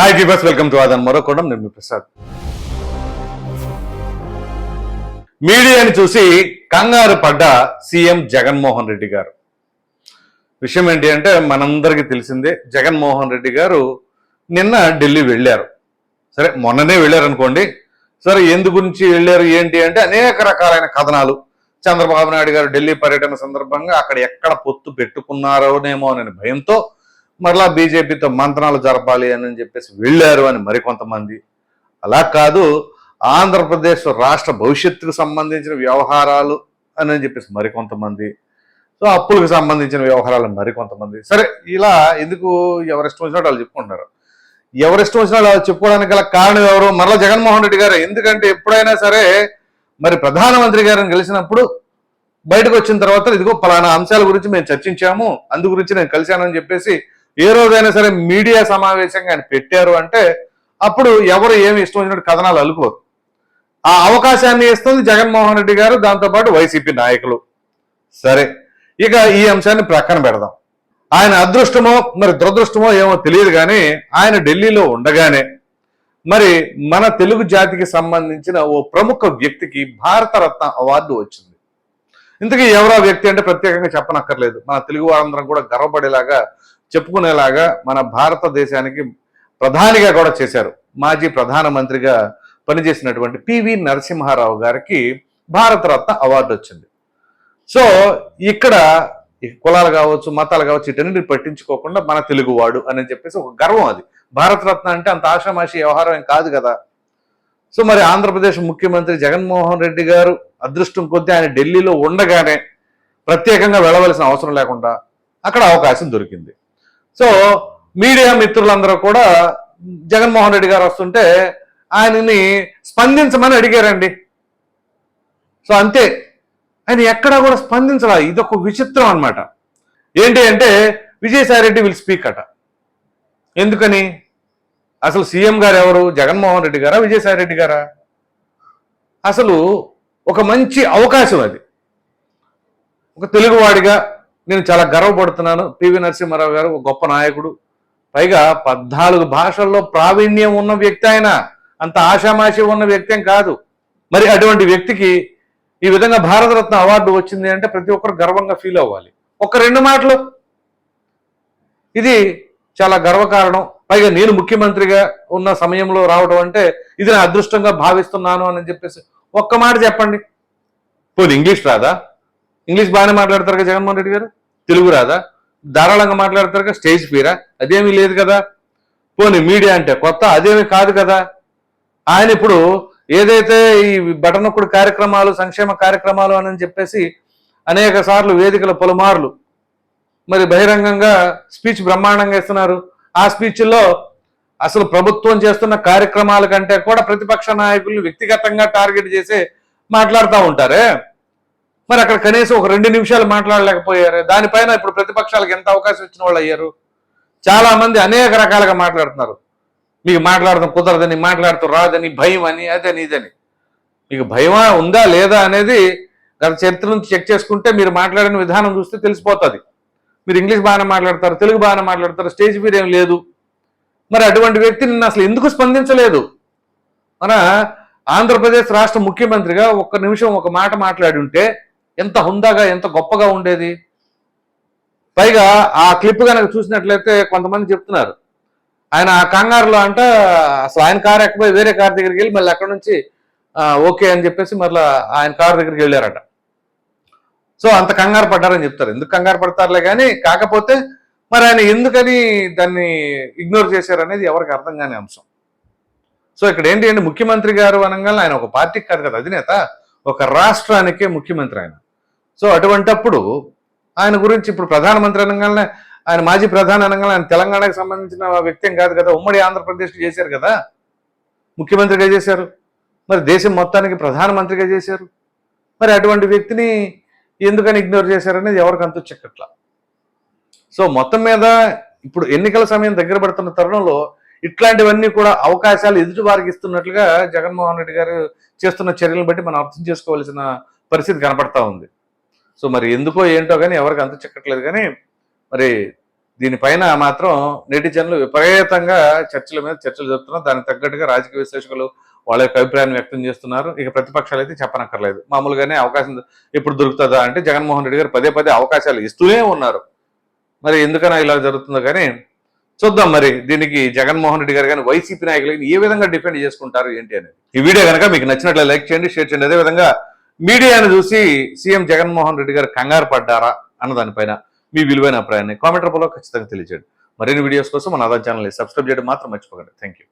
Hi దీపస్ welcome to ఆదాన్ మరొకడం నేను ప్రసాద్ మీడియాని చూసి కంగారు పడ్డ సీఎం జగన్మోహన్ రెడ్డి గారు. విషయం ఏంటి అంటే మనందరికీ తెలిసిందే జగన్మోహన్ రెడ్డి గారు నిన్న ఢిల్లీ వెళ్ళారు. సరే మొన్ననే వెళ్ళారు అనుకోండి సరే ఎందు గురించి వెళ్ళారు ఏంటి అంటే అనేక రకాలైన కథనాలు. చంద్రబాబు నాయుడు గారు ఢిల్లీ పర్యటన సందర్భంగా అక్కడ ఎక్కడ పొత్తు పెట్టుకున్నారోనేమో అనే భయంతో మరలా బీజేపీతో మంత్రాలు జరపాలి అని చెప్పేసి వెళ్ళారు అని మరికొంతమంది. అలా కాదు ఆంధ్రప్రదేశ్ రాష్ట్ర భవిష్యత్తుకు సంబంధించిన వ్యవహారాలు అని చెప్పేసి మరికొంతమంది. సో అప్పులకు సంబంధించిన వ్యవహారాలు మరికొంతమంది. సరే ఇలా ఎందుకు ఎవరిష్టం వచ్చినట్టు వాళ్ళు చెప్పుకుంటున్నారు? ఎవరిష్టం వచ్చినా వాళ్ళు చెప్పుకోవడానికి గల కారణం ఎవరు? మరలా జగన్మోహన్ రెడ్డి గారు. ఎందుకంటే ఎప్పుడైనా సరే మరి ప్రధానమంత్రి గారిని కలిసినప్పుడు బయటకు వచ్చిన తర్వాత ఇదిగో పలానా అంశాల గురించి మేము చర్చించాము అందు గురించి నేను కలిశానని చెప్పేసి ఏ రోజైనా సరే మీడియా సమావేశంగా ఆయన పెట్టారు అంటే అప్పుడు ఎవరు ఏమి ఇష్టం వచ్చినట్టు కథనాలు అలుకోరు ఆ అవకాశాన్ని ఇస్తుంది జగన్మోహన్ రెడ్డి గారు దాంతోపాటు వైసీపీ నాయకులు. సరే ఇక ఈ అంశాన్ని ప్రక్కన పెడదాం. ఆయన అదృష్టమో మరి దురదృష్టమో ఏమో తెలియదు కానీ ఆయన ఢిల్లీలో ఉండగానే మరి మన తెలుగు జాతికి సంబంధించిన ఓ ప్రముఖ వ్యక్తికి భారతరత్న అవార్డు వచ్చింది. ఇంతకీ ఎవరో వ్యక్తి అంటే ప్రత్యేకంగా చెప్పనక్కర్లేదు. మన తెలుగు వారందరం కూడా గర్వపడేలాగా చెప్పుకునేలాగా మన భారతదేశానికి ప్రధానిగా కూడా చేశారు. మాజీ ప్రధానమంత్రిగా పనిచేసినటువంటి పివి నరసింహారావు గారికి భారతరత్న అవార్డు వచ్చింది. సో ఇక్కడ ఈ కులాలు కావచ్చు మతాలు కావచ్చు ఇటన్నిటిని పట్టించుకోకుండా మన తెలుగువాడు అని చెప్పేసి ఒక గర్వం అది. భారతరత్న అంటే అంత ఆషామాషి వ్యవహారం ఏం కాదు కదా. సో మరి ఆంధ్రప్రదేశ్ ముఖ్యమంత్రి జగన్మోహన్ రెడ్డి గారు అదృష్టం కొద్దీ ఆయన ఢిల్లీలో ఉండగానే ప్రత్యేకంగా వెళ్ళవలసిన అవసరం లేకుండా అక్కడ అవకాశం దొరికింది. సో మీడియా మిత్రులందరూ కూడా జగన్మోహన్ రెడ్డి గారు వస్తుంటే ఆయనని స్పందించమని అడిగారండి. సో అంతే. ఆయన ఎక్కడా కూడా స్పందించాల. ఇదొక విచిత్రం అన్నమాట. ఏంటి అంటే విజయసాయి రెడ్డి విల్ స్పీక్ అట. ఎందుకని? అసలు సీఎం గారు ఎవరు? జగన్మోహన్ రెడ్డి గారా? విజయసాయి రెడ్డి గారా? అసలు ఒక మంచి అవకాశం అది. ఒక తెలుగువాడిగా నేను చాలా గర్వపడుతున్నాను పివి నరసింహారావు గారు ఒక గొప్ప నాయకుడు. పైగా పద్నాలుగు భాషల్లో ప్రావీణ్యం ఉన్న వ్యక్తి ఆయన. అంత ఆషామాషి ఉన్న వ్యక్తి కాదు. మరి అటువంటి వ్యక్తికి ఈ విధంగా భారతరత్న అవార్డు వచ్చింది అంటే ప్రతి ఒక్కరు గర్వంగా ఫీల్ అవ్వాలి. ఒక రెండు మాటలు. ఇది చాలా గర్వకారణం. పైగా నేను ముఖ్యమంత్రిగా ఉన్న సమయంలో రావడం అంటే ఇది నా అదృష్టంగా భావిస్తున్నాను అని చెప్పేసి ఒక్క మాట చెప్పండి. పోనీ ఇంగ్లీష్ రాదా? ఇంగ్లీష్ బాగానే మాట్లాడతారు జగన్మోహన్ రెడ్డి గారు? తెలుగు రాదా? ధారాళంగా మాట్లాడతారు కదా? స్టేజ్ ఫీరా? అదేమీ లేదు కదా? పోనీ మీడియా అంటే కొత్త అదేమీ కాదు కదా? ఆయన ఇప్పుడు ఏదైతే ఈ బటనొక్కుడు కార్యక్రమాలు సంక్షేమ కార్యక్రమాలు అని చెప్పేసి అనేక సార్లు వేదికల పలుమార్లు మరి బహిరంగంగా స్పీచ్ బ్రహ్మాండంగా ఇస్తున్నారు. ఆ స్పీచ్లో అసలు ప్రభుత్వం చేస్తున్న కార్యక్రమాల కంటే కూడా ప్రతిపక్ష నాయకులు వ్యక్తిగతంగా టార్గెట్ చేసి మాట్లాడుతూ ఉంటారే? మరి అక్కడ కనీసం ఒక రెండు నిమిషాలు మాట్లాడలేకపోయారు. దానిపైన ఇప్పుడు ప్రతిపక్షాలకు ఎంత అవకాశం ఇచ్చిన వాళ్ళు అయ్యారు? చాలా మంది అనేక రకాలుగా మాట్లాడుతున్నారు. మీకు మాట్లాడడం కుదరదని మాట్లాడుతూ రాదని భయం అని అదని ఇదని. మీకు భయమా ఉందా లేదా అనేది గత చరిత్ర నుంచి చెక్ చేసుకుంటే మీరు మాట్లాడిన విధానం చూస్తే తెలిసిపోతుంది. మీరు ఇంగ్లీష్ బాగానే మాట్లాడతారు తెలుగు బాగానే మాట్లాడతారు స్టేజ్ ఫీర్ ఏం లేదు. మరి అటువంటి వ్యక్తి నిన్న అసలు ఎందుకు స్పందించలేదు? మన ఆంధ్రప్రదేశ్ రాష్ట్ర ముఖ్యమంత్రిగా ఒక్క నిమిషం ఒక మాట మాట్లాడి ఉంటే ఎంత హుందాగా ఎంత గొప్పగా ఉండేది. పైగా ఆ క్లిప్ కనుక చూసినట్లయితే కొంతమంది చెప్తున్నారు. ఆయన ఆ కంగారులో అంట అసలు ఆయన కారు ఎక్కపోయి వేరే కార్ దగ్గరికి వెళ్ళి మళ్ళీ అక్కడ నుంచి ఓకే అని చెప్పేసి మళ్ళీ ఆయన కారు దగ్గరికి వెళ్ళారట. సో అంత కంగారు పడ్డారని చెప్తారు. ఎందుకు కంగారు పడతారులే కానీ కాకపోతే మరి ఆయన ఎందుకని దాన్ని ఇగ్నోర్ చేశారనేది ఎవరికి అర్థం కాని అంశం. సో ఇక్కడ ఏంటి అంటే ముఖ్యమంత్రి గారు అనగానే ఆయన ఒక పార్టీకి కాదు కదా అధినేత. ఒక రాష్ట్రానికే ముఖ్యమంత్రి ఆయన. సో అటువంటప్పుడు ఆయన గురించి ఇప్పుడు ప్రధానమంత్రి అనగానే ఆయన మాజీ ప్రధాని అనగానే ఆయన తెలంగాణకు సంబంధించిన వ్యక్తి కాదు కదా ఉమ్మడి ఆంధ్రప్రదేశ్ చేశారు కదా. ముఖ్యమంత్రిగా చేశారు. మరి దేశం మొత్తానికి ప్రధానమంత్రిగా చేశారు. మరి అటువంటి వ్యక్తిని ఎందుకని ఇగ్నోర్ చేశారనేది ఎవరికి అంతు సో మొత్తం మీద ఇప్పుడు ఎన్నికల సమయం దగ్గర పడుతున్న తరుణంలో ఇట్లాంటివన్నీ కూడా అవకాశాలు ఎదుటి వారికి ఇస్తున్నట్లుగా జగన్మోహన్ రెడ్డి గారు చేస్తున్న చర్యలను బట్టి మనం అర్థం చేసుకోవాల్సిన పరిస్థితి కనపడతా ఉంది. సో మరి ఎందుకో ఏంటో కానీ ఎవరికి అంత చెక్కట్లేదు కానీ మరి దీనిపైన మాత్రం నెటిజన్లు విపరీతంగా చర్చల మీద చర్చలు జరుపుతున్నారు. దానికి తగ్గట్టుగా రాజకీయ విశ్లేషకులు వాళ్ళ యొక్క అభిప్రాయాన్ని వ్యక్తం చేస్తున్నారు. ఇక ప్రతిపక్షాలు అయితే చెప్పనక్కర్లేదు. మామూలుగానే అవకాశం ఎప్పుడు దొరుకుతుందా అంటే జగన్మోహన్ రెడ్డి గారు పదే పదే అవకాశాలు ఇస్తూనే ఉన్నారు. మరి ఎందుకన్నా ఇలా జరుగుతుందో కానీ చూద్దాం మరి దీనికి జగన్మోహన్ రెడ్డి గారు కానీ వైసీపీ నాయకులు ఏ విధంగా డిఫెండ్ చేసుకుంటారు ఏంటి అనేది. ఈ వీడియో కనుక మీకు నచ్చినట్లు లైక్ చేయండి షేర్ చేయండి. అదేవిధంగా మీడియాను చూసి సీఎం జగన్మోహన్ రెడ్డి గారు కంగారు పడ్డారా అన్న దానిపైన మీ విలువైన అభిప్రాయాన్ని కామెంట్ రూపంలో ఖచ్చితంగా తెలియజేయండి. మరిన్ని వీడియోస్ కోసం మన ఆదాయం ఛానల్ని సబ్స్క్రైబ్ చేయడం మాత్రం మర్చిపోకండి. Thank you